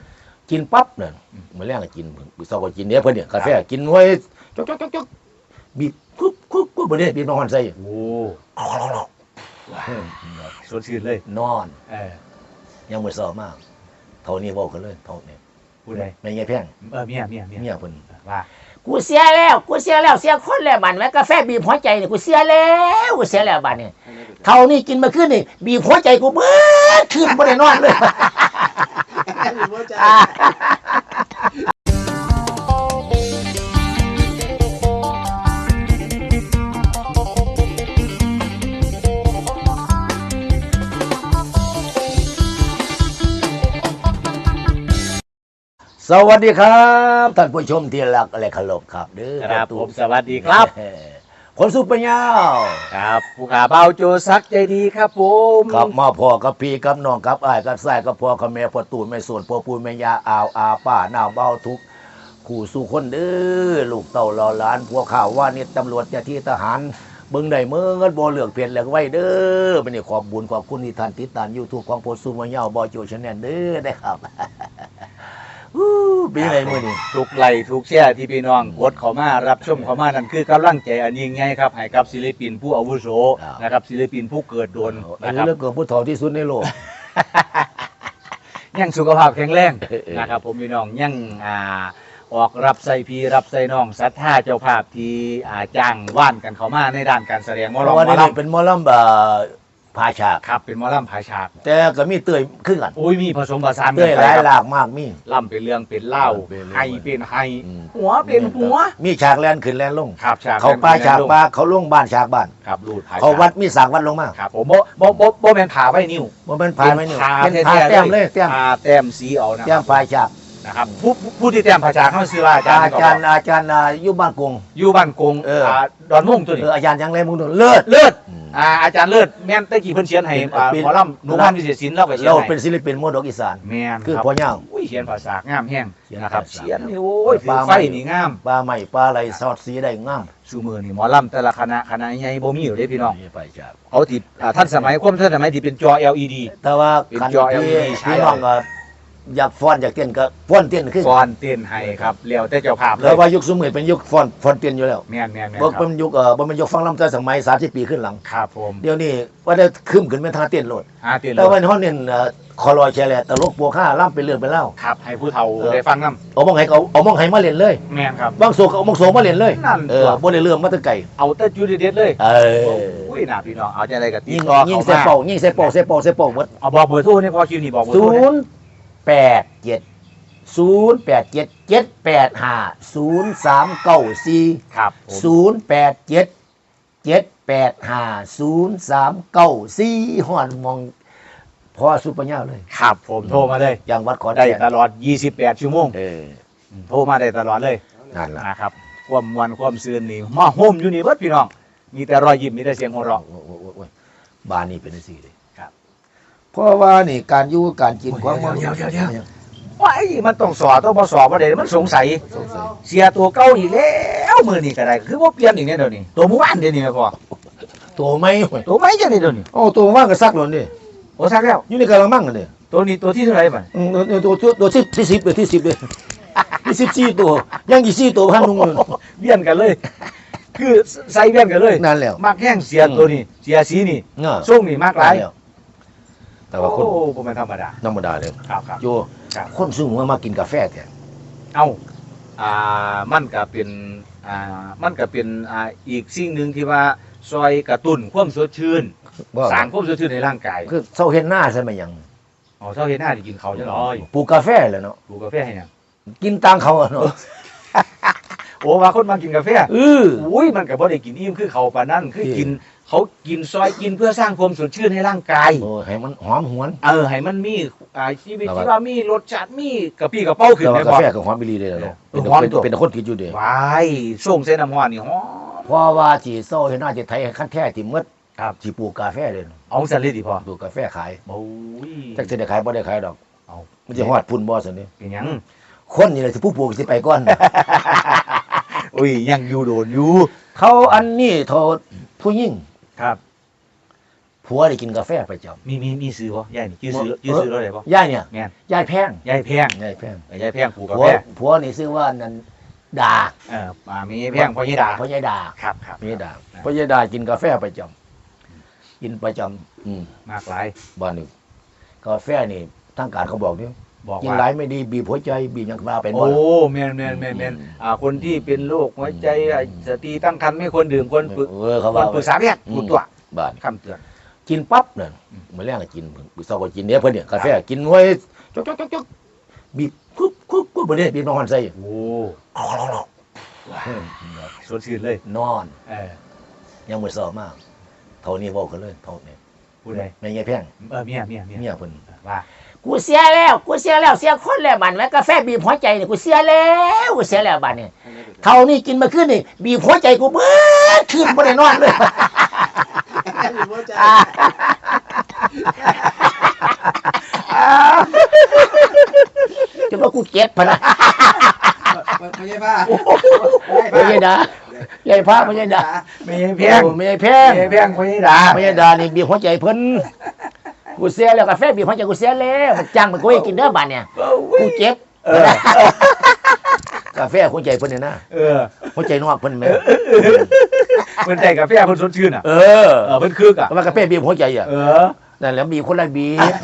ดกินปั๊บเนี่ยอืมมาแรงก็กินปีสองก็กินเนี่ยเพิ่นเนี่ยกาแฟกินไว้จกจกจกจกบีบคุบคุบคุบบ่ได้บีบน้ำมันใส่โอ้เอาเอาเอาว้าวสดชื่นเลย นอนเออยังมือเศร้ามากเท่านี้บอกกันเลยเท่านี้พูดเลยไม่เงี้ยแพงเออเมียเมียเมียเมียเพิ่นว่ากูเสียแล้ว กูเสียแล้วเสียคนแล้วบัดแม่กาแฟบีบหัวใจนี่กูเสียแล้วกูเสียแล้วบัดนี่เท่านี้กินมาขึ้นนี่บีบหัวใจกูเบิดขึ้นบ่ได้นอนเลย สวัสดีครับ ท่านผู้ชมที่รักและเคารพครับเด้อครับตู้ผมสวัสดีครับ เออ คนสุปัญญาวครับผู้ขาเบาโจซักใจดีครับผมกับมาพ่อกับพี่กับน้องกับอ้ายกับสายกับพ่อกับแม่พ่อตูนแม่ส่วนพ่อปูนแม่ยาอาวอาป้าหน้าเบาทุกข์ขู่สู่คนเด้อลูกเต่าเหล่าหลานพวกข่าวว่านี่ตำรวจเจ้าที่ทหารเบิ่งได้เมื่อเงินบ่เหลือกเพียนเหลือกไว้เด้อเป็นขอบบุญขอบคุณที่ท่านติดตาม YouTube ของโพสต์ซูมายาวบอโจชแนลเด้อได้ครับ อู้เป็นยังไงมื้อนี้ทุกไหลทุกแช่ที่พี่น้องกดเข้ามารับชมเข้ามานั่นคือกำลังใจอันยิ่งใหญ่ครับให้กับศิลปินผู้อาวุโสนะครับศิลปินผู้เกิดโดนอานะยุครับเหลือเกินผู้เฒ่าที่สุดในโลก ยังสุขภาพแข็งแรงเออเออ นะครับผมพี่น้องยังอ่าออกรับใส่พีรับใส่น้องศรัทธาเจ้าภาพที่อ่าจ้างว่านกันเข้ามาในด้านการแสดงหมอเพลำราะหมว่าอนี่ลำ เป็นหมอลำแบบ พาฉาก ครับเป็นหมอลำผาฉากแต่ก็มีเตยขึ้นกันอุ้ยมีผสมผสานเตยหลายหลากมากมีล่ำเป็นเรื่องเป็นเล่าเออเป็นเรื่อง ไฮเป็นไฮอืมหัวเป็นหัว มีฉากแลนขึ้นแลนลง ครับฉากเขาป้าฉากป้าเขาลงบ้านฉากบ้าน ครับรูดผาเขาวัดมีสากวัดลงมาครับผมบ่บ่บ่บ่แม่นผาไว้นิ้วบ่เป็นพายไหมนี่ผาเป็นแท้พายๆแต้มเลยแต้มผาแต้มสีเอานะแต้มพายฉาก นะครับผู้ผู้ผู้ที่แต้มผาฉากเขาชื่อว่าอาจารย์อาจารย์อาจารย์อ่าอยู่บ้านกงอยู่บ้านกงเอออ่าดอนมุ่งตัวเอนี้ออาจารย์ยังไรมึงดูเลิศเลิศ อืมอ่าอาจารย์เลิศแม่นตะกี้เพิ่นเขียนให้เป็นอ่าเป็นหมอลำหนุ่มพันวิเศษศิลป์เล่าไปเขียนเราให้เป็นศิลปินมรดกอีสาน แม่นคือรับพ่อย่าอุ้ยเขียนภาษางามแห้งเขียนนะครับภาษา เขียนนี่โอ้ยปลาไฟนี่งามปลาใหม่ปลาไหลสอดสีได้งามชูมือนี่หมอลำแต่ละคณะคณะใหญ่บ่มีอยู่เด้พี่น้องนี่พายฉากเอาที่อ่าท่านสมัยความท่านสมัยที่เป็นจอ LED แต่ว่าเป็นคันจอที่ LED ใช้พี่น้องก็ อยากฟ้อนอยากเต้นก็ฟ้อนเต้นขึ้นก่อนเต้นให้ครับแล้วแต่เจ้าภาพเลแล้ยวว่ายุคสมัยเป็นยุคฟ้อนฟ้อนเต้นอยู่แล้วแม่นแม่นแม่นบ่ครัเป็บนยุคเอ่อบ่เป็นยุคฟังลำแต่สมัย30ปีขึ้นหลัง ครับผมเดี๋ยวนี้ว่าได้ขึ้นขึ้นเป็นทางเต้นโลดอาเต้นแต่ว่าเฮาเน้นเอ่อคอลอยแชร์แหละตลกปัวข้าล่ำเป็นเรื่องเป็นเล่า ครับให้ผู้เฒ่าเออ ได้ฟังนํเอามองให้เขาเอามองให้มาเล่นเลยแม่นครับ บางโศกเอามองโศกมาเล่นเลยนั่นเออบ่ได้เรื่องมาแตะไกลเอาแต่จุดเด็ดๆเลยเออโอ้ยน่าพี่น้องเอาใจอะไรกับติยิดงต่อยิงเข้าใส่มาเป่ายิงใส่เป่าใส่เป่าใส่เป่าหมดเอาบอกเบอร์โทรนี่พอคิวนี่บอกเบอร์โทรศูนี่นย์ แปดเจ็ดศูนย์แปดเจ็ดเจ็ดแปดห้าศูนย์สามเก้าสี่ครับผมศูนย์แปดเจ็ดเจ็ดแปดห้าศูนย์สามเก้าสี่หอนมองพอสุปัญญาเลยครับผมโทรมาเลย อย่างวัดขอนได้แก่นตลอด 28 ชั่วโมงเออโทรมาได้ตลอดเลยนั่นล่ะนะครับ ความมวันความซื่นนี่มาโฮมอยู่นี่เบิดพี่น้อง มีแต่รอยยิ้มมีแต่เสียงหัวเราะโอ้โหโอ้โหโอ้โหบ้านนี้เป็นสี่เลยครับ เพราะว่านี่การอยู่การกินความเดี๋ยวเดี๋ยวเดี๋ยวเดี๋ยวว้ายมันต้องสอบต้องบ่สอบบ่ได้มันสงสัยสงสัย เสียตัวเก่าอีกแล้วมื้อนี้ก็ได้คือบ่เปลี่ยนอีกแน่เดี๋ยวนี้ตัวเมื่อวานเดี๋ยวนี้แม่พ่อตัวไม่ตัวใหม่จังนี่เดี๋ยวนี้โอ้ตัวว่างก็ซักหล่นดิโอ้ซักแล้วอยู่ในกระมังกันดิตัวนี้ตัวที่เท่าไหร่บัดอืมตัวตัวตัวตัวที่ที่สิบเลยที่สิบเลยที่สิบสี่ตัวยังกี่สี่ตัวพันนุ่งเลยเวียนกันเลยคือใส่เวียนกันเลยนั่นแล้วมักแห้งเสียตัวนี้เสียสีนี่เนาะส่งนี่มากหลายนั่น แล้วแต่ว่าคนโอ้บ่แม่นธรรมดาธรรมดาเลยครับครับโยครับคนซึ่งว่ามากินกาแฟแท้เอ้าอ่ามันก็เป็นอ่ามันก็เป็นอ่าอีกสิ่งหนึ่งที่ว่าซอยกระตุ้นความสดชื่นว่าสร้างความสดชื่นในร่างกายคือเศร้าเห็นหน้าใช่ไหมยังอ๋อเช้าเฮ็ดหน้าที่กินเขาวจังน้อยปลูกกาแฟเลยเนาะปลูกกาแฟให้หยังกินตังเขาอะเนาะโอ้ว่าคนมากินกาแฟเอออุ้ยมันก็บ่ได้กินอิ่มคือเขาปานนั้นคือเออกิน เขากินซอยกินเพื่อสร้างความสดชื่นให้ร่างกาย โอ้ให้มันหอมหวน เออให้มันมีอ่าชีวิตแต่ว่าที่ว่ามีรสชาติมีกระปี้กระเป๋าขึ้นแต่ได้ว่ากาบ่แฟกับหอมบิลีเลยเนาะเอเป็นอหอมเป็นตัว เป็นคนกินอยู่เดียววายส่งเส้นน้ำฮ้อนนี่หอม เพราะว่าที่เศร้าเห็นหน้าจะไทยขั้นแท้ที่หมดครับที่ปลูกกาแฟเลยเนาะเอาสันเลยดิพ่อปลูกกาแฟขายโอ้ยจักจะได้ขายบ่ได้ขายดอก เอามันจะฮอดพุ่นบ่ซั่นนี่เป็นหยังคนนี่แหละสิผู้ปลูกสิไปก่อน อุ้ยยังอยู่โดนอยู่เขาอันนี้โทษผู้หญิง ครับผผัวได้กินกาแฟประจำมีมีมีซื้อบ่ยายนี่ชื่อซื้อชื่อซื้อรถได้บ่ยายเนี่ยแม่นยายแพงยายแพงยายแพงเออยายแพงปลูกกาผัวแฟผัวนี่ชื่อว่านันดาเอออ่ามีแพงพ่อยายดาเพราะยายดาครับครับมีดาเพราะยายดากินกาแฟประจำกินประจำอืม มากหลายบ้านนี้กาแฟนี่ทางการเขาบอกนี่ บอกกินว่า หลายไม่ดีบีบหัวใจบีบหยังมาเป็นโอ้บ่ล่ะแม่นแม่นแม่นแม่นอืม อ่าคนที่เป็นโรคหัวใจอะสตรีตั้งครรภ์ไม่ควรดื่มควรปรึกเออเขาควว่ารปรึกษาแพทย์อืมรู้ตัวบ้านคำเตือน กินปั๊บเนี่ยอืม มาแรกก็กินมื้อเช้าก็กินเนี่ยเพิ่นเนี่ยกาแฟกินไว้จกจกจกจกบีบคุบคุบคุบบ่ได้บีบน้องหันใส่โอ้อืมสดชื่นเลยนอนเออยังมือสอบมากเท่านี้บอกกันเลยเท่านี้พูดเลยไม่ไงแพงเออเมียเมียเมียเมียเพิ่นว่า กูเสียแล้ว กูเสียแล้วเสียคนแล้วบัดแล้วกาแฟบีบหัวใจนี่กูเสียแล้วกูเสียแล้วบัดเนี่ยเท่านี้กินมาขึ้นนี่บีบหัวใจกูเบิดขึ้นบ่ได้นอนเลยจนว่ากูเจ็บพะนะไม่ใช่ผ้าไม่ใช่ดาใหญ่พระไม่ใช่ดาเมียแพงโอ้ไม่ใช่แพงเมียแพงพ่อยายดาไม่ใช่ดานี่บีบหัวใจเพิ่น กูเสียแล้วกาแฟบีบหัวใจกูเสียแล้วมันจ้างมันกูให้กินเด้อบัดเนี่ยกูเจ็บเออกาแฟหัวใจเพิ่นเนี่ยนะเออหัวใจนอกเพิ่นแม่เพิ่นใจกาแฟเพิ่นสดชื่นอะเออเออเพิ่นคึกอะก็ว่ากาแฟบีบหัวใจอะเออนั่นแหล้วบีบคนละบีบ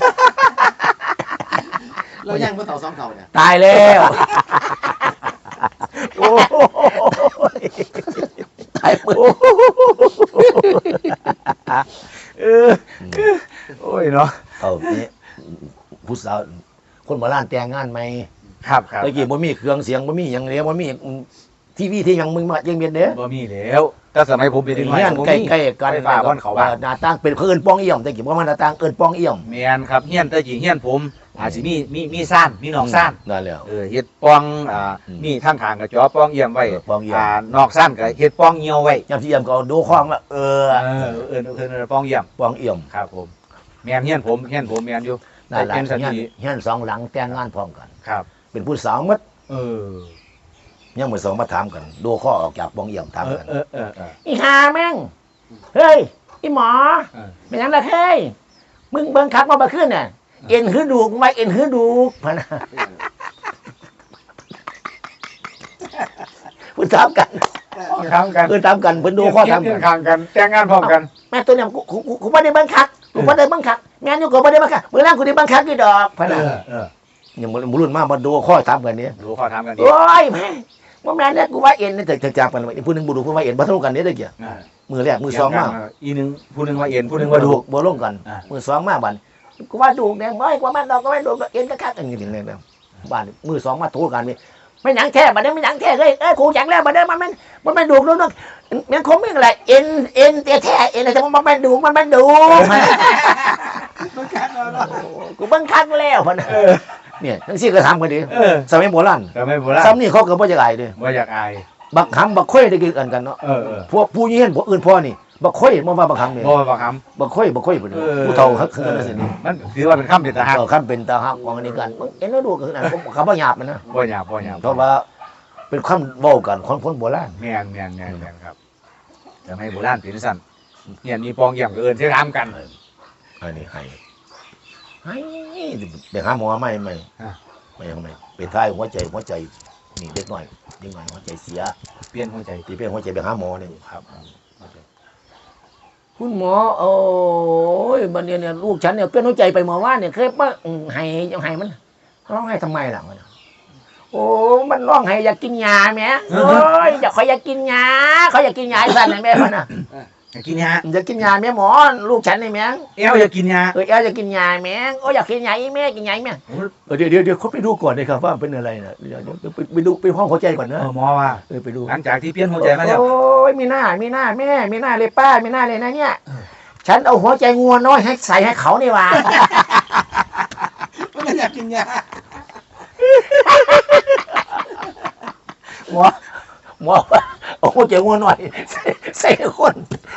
เราย่างบนเต่าสองเต่าเนี่ยตายแล้วโอ้ตายเปิด เออโอ้ยเนาะ เอานี่ผู้สาว คนโบราณแต่งงานไหมครับครับตะกี้บ่มีเครื่องเสียงบ่มีหยังเลยบ่มีทีวีที่หยังมึงมายังเมียนเด้อบ่มีแล้วแต่สมัยผมเป็นเด็กน้อยเฮียนบ่ใกมีล้ๆกันไฟฟ้าบ้านเขาบ้านหน้าต่างเป็นเพิ่นป้องเอี่ยมตะกี้บ่มาหน้าต่างเอิ้นป้องเอี่ยมแม่นครับเฮียนแต่กี้เฮียนผมอาจสิมีมีมีซ่านมีนอกซ่านนั่นแหล้วเออเฮ็ดป้องอ่าอืมมีทางข้างก็จ่อป้องเอี่ยมไว้เออป้องเอี่ยมอ่านอกซ่านก็เฮ็ดป้องเหี่ยวไว้ยามที่เอี่ยมก็เอาดูคลองว่าเออเออเออเออเออป้องเอี่ยมป้องเอี่ยมครับผมแม่นเฮียนผมเฮียนผมแม่นอยู่ นั่นแหละเป็นสันเฮียนติเฮียนสองหลังแต่งงานพร้อมกันครับ เป็นผู้สาวหมดเออยังมื้อสองมาถามกัน ดูข้อออกจากป้องเอี่ยมถามเออกันเออเออเอออีหาแม่งเฮ้ยอีหมอเออเป็นหยังล่ะเฮ้ยมึงเบิ่งคักมาบ่ขึ้นน่ะเอ็นหือดูกไว้เอ็นหือดูกพะนะพูดถามกันทำกันเออถามกันเพิ่นดูข้อถามเฮีกัยนข้างกันแต่งงานพร้อมกันแม่ตัวเนี่ยกูกูกูกูบ่ได้เบิ่งคักกูบ่ได้เบิ่งคัก แม่นอยู่กูบ่ได้เบิ่งคักมื้อแรกกูได้เบิ่งคักอยู่ดอกพะเอนะอเออยังบ่รุ่นมามาดูข้อถามกันนี่รู้ข้อถามกันดีโอ้ยแม่บ่แม่นเนี่ยกูว่าเอ็นนี่ถึงจับกันไว้ผู้หนึงบ่ดูผู้ว่าเอ็นบ่เท่ากันนี่ตะเกียอ่ามือแรกมือสองมา อีหนึงผู้หนึงว่าเอ็นผู้หนึงว่าดู บ่ลงกันอ่า มือสองมาบัดกูว่าดูแดงบ่ให้กว่ามันดอกก็ไม่ดูเอ็นคักๆกันอย่างนี้แดงๆบ้านมือสองมาโทรกันนี่ไม่หยังแท้บัดนี้ไม่หยังแท้เฮ้ยเอ้ยกูหยังแล้วบัดนี้มันมันมันไม่ดูดูนึกมันคงไม่อะไรเอ็นเอ็นแท้ๆเอ็นแต่มันไม่ดูมันไม่ดู มันกัดเราเนาะ กูเบิ่งคักแล้วพุ่นน่ะเนี่ยทั้งสี่ก็ทำกันดิเออ สมัยโบราณแต่ไม่โบราณซ้ำนี่เขาก็บ่จะอายเด้ว่าอยากอาย บักหำบักค่อยได้กินกันกันเนาะเออเออพวกผู้ยี่เห็นพวกอื่นพ่อนี่บักค่อยบ่ว่าบักหำนี่บ่ว่าคบักค่อยบักค่อยพุ่นำเออผู้เฒ่าฮักคือกันสินี่มันถือว่าเป็นคำเด็ดหักเออคันเป็นตาฮักของอันนี้กันมึงเอ็นแล้วดูกันนั่นเขาบ่หยาบมันนะบ่หยาบบ่หยาบเพราะว่าเป็นคำเว้ากันคนคนโบราณ แม่นแม่นแม่นแม่นครับแต่ไม่โบราณเป็นสั่นเนี่ยมีปองเยี่ยมกับเอิญที่ทำกัน อันนี้ให้ให้ไปหาหมอใหม่ใหม่อะ ไม่ทำไมเป็นท้ายหัวใจหัวใจนี่เด็กหน่อยเด็กหน่อยหัวใจเสียเปลี่ยนหัวใจตีเป็นหัวใจไปหาหมอนี่ครับ คุณหมอ โอ้ยบันเนี่ยเนี่ยลูกฉันเนี่ยเป็นหัวใจไปหมอว่าเนี่ยเคยมาอืมให้ให้มันร้องไห้ทำไมล่ะมันโอ้มันร้องไห้อยากกินยาแม่โอ้ยอยากเขาอยากกินยาเขาอยากกินยาไอ้สันนะแม่มันน่ะ อยากกินยาอยากกินยาแม่หมอลูกฉันนี่แม่งเอวอยากกินยาเออแอลอยากกินยาแม่งโอ้ยอยากกินยาอีแม่กินยาอีแม่เออเดี๋ยวเดี๋ยวเดี๋ยวเขาไปดูก่อนเลยครับว่าเป็นอะไรนะเดี๋ยวเดี๋ยวไปไปดูไปห้องหัวใจก่อนเอนะอหมอว่าเออไปดูหลังจากที่เปลี่ยนหัวใจมาแล้วโอ้ยมีหน้ามีหน้าแม่มีหน้าเลยป้ามีหน้าเลยนะเนี่ย ฉันเอาหัวใจงัวน้อยให้ใส่ให้เขานี่หว่ามันอยากกินยาหมอหมอว่าเอาหัวใจงัวน้อย ใส่ใส่ให้คน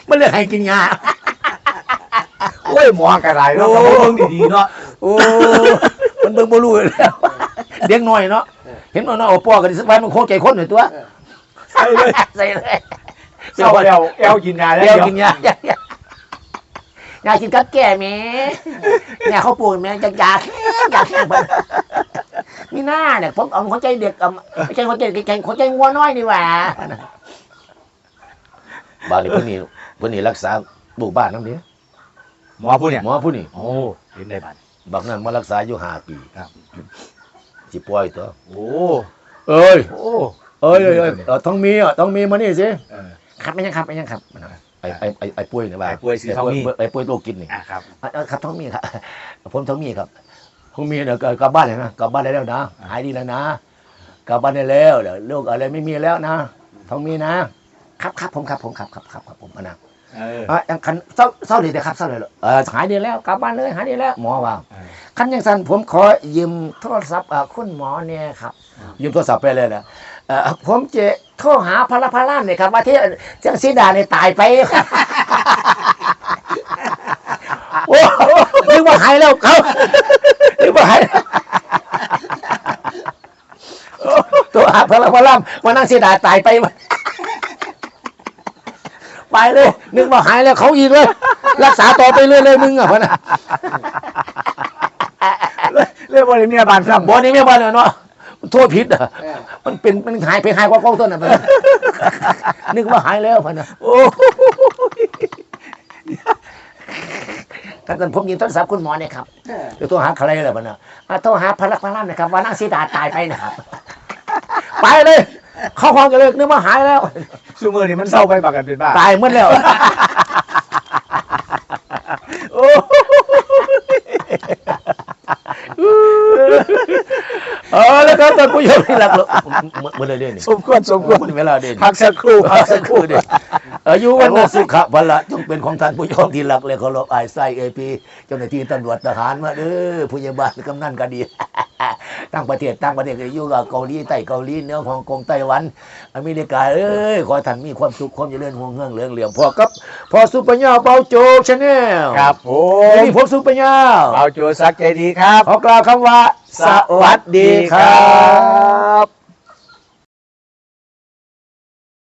มันเลยให้กินยาโอ้ยหมอกระไรเนาะเบิ่งดีๆเนาะโอ้มันเบิ่งบ่รู้อยู่แล้วเด็กน้อยเนาะเห็นน้อยๆเอาปอกันสักวันมันโคงใจคนหน่อยตัวใช่เลยใส่เลยเศร้าแล้วเอวกินยาแล้วเดี๋ยวเดี๋ยวกินยาอยากกินกับแก่แหม่เนี่ยเขาปลูกแหม่อยากอยากอยากแห้งเพิ่นมีหน้าเนี่ยผมเอาหัวใจเด็กเอาไม่ใช่หัวใจเด็กหัวใจงัวน้อยนี่หว่า บ้านนี้เพิ่นนี่เพิ่นนี่รักษาลูกบ้านนำเด้หมอผู้เนี่ยหมอผู้นี่โอ้เห็นได้บัดบักนั้นมารักษาอยู่ห้าปีครับสิปล่อยตัวโอ้เอ้ยโอ้เอ้ยเอ้ยเอ้ยเออต้องมีอะต้องมีมานี่สิเออ ครับไม่ยังครับไม่ยังครับไอ้ไอ้ไอ้ไอ้ปุ้ยนี่ว่าไอ้ปุ้ยสิท้องมี ไอ้ปุ้ยโตกินนี่ อะครับเออเออครับท้องมีครับ ผมท้องมีครับท้องมีเนี่ยกกลับบ้านเลยนะกลับบ้านได้แล้วนะหายดีแล้วนะ กลับบ้านได้แล้วเดี๋ยวโรคอะไรไม่มีแล้วนะท้องมีนะ ครับครับผมครับผมครับครับครับครับผมอะนะเอออะยังคันเศร้าเศร้าดีเลยครับเศร้าเลยเหรอเออหายดีแล้วกลับบ้านเลยหายดีแล้วหมอว่าเออ คันยังสันผมขอยืมโทรศัพท์เอ่อคุณหมอเนี่ยครับยืมโทรศัพท์ไปเลยนะเอ่อผมจะโทรหาพลพลานเนี่ยครับ ว่าที่เจ้าสีดาเนี่ยตายไปครับโอ้นึกว่าหายแล้วครับนึกว่าหายแล้วตัวหาพลพลานว่านั่งสีดาตายไปวะ ไปเลย นึกว่าหายแล้วเขาอีกเลย รักษาต่อไปเรื่อยๆมึงอะพะนะเรียกว่าเมียบานซ้ำบอนี่ไม่บ้านเลยเนาะโทษผิดอะเออมันเป็นมันหายไปหายกว่ากล้องต้นอะมันนึกว่าหายแล้วพะนะโอ้ถ้าเกิดผมยิงโทรศัพท์คุณหมอเนี่ยครับเออเดี๋ยวโทรหาใครเลยพะนะอะโทรหาพลักพลัมนะครับว่านั่งสีดาตายไปนะครับ ไปเลย เข้าห้องกันเลยนึกว่าหายแล้ว ซูมือนี่มันเศร้าไปปากกันเป็นบ้าตายหมดแล้ว โอ้เออแล้วก็ท่านผู้ชมที่รักเราเมื่อไรเด่นสมควรสมควรเวลาเด่นพักสักครู่พักสักครู่เดียวอายุวันนะสุขะพละจงเป็นของท่านผู้ชมที่รักและเคารพอายไส้เอพีเจ้าหน้าที่ตำรวจทหารมาเด้อผู้ใหญ่บ้านกำนันก็ดี ตั้งประเทศตั้งประเทศก็อยู่กับเกาหลีใต้เกาหลีเหนือฮ่องกงไต้หวัน อเมริกาเอ้ยขอให้ท่านมีความสุขความเจริญห่วงเฮืองเรืองเหลี่ยมพอกับพอสุปัญญาเบาโจชาแนลครับผวันมนี้ผมสุปัญญาเอาโจซักใจดีครับขอกล่าวคำว่า สวัสดีครับ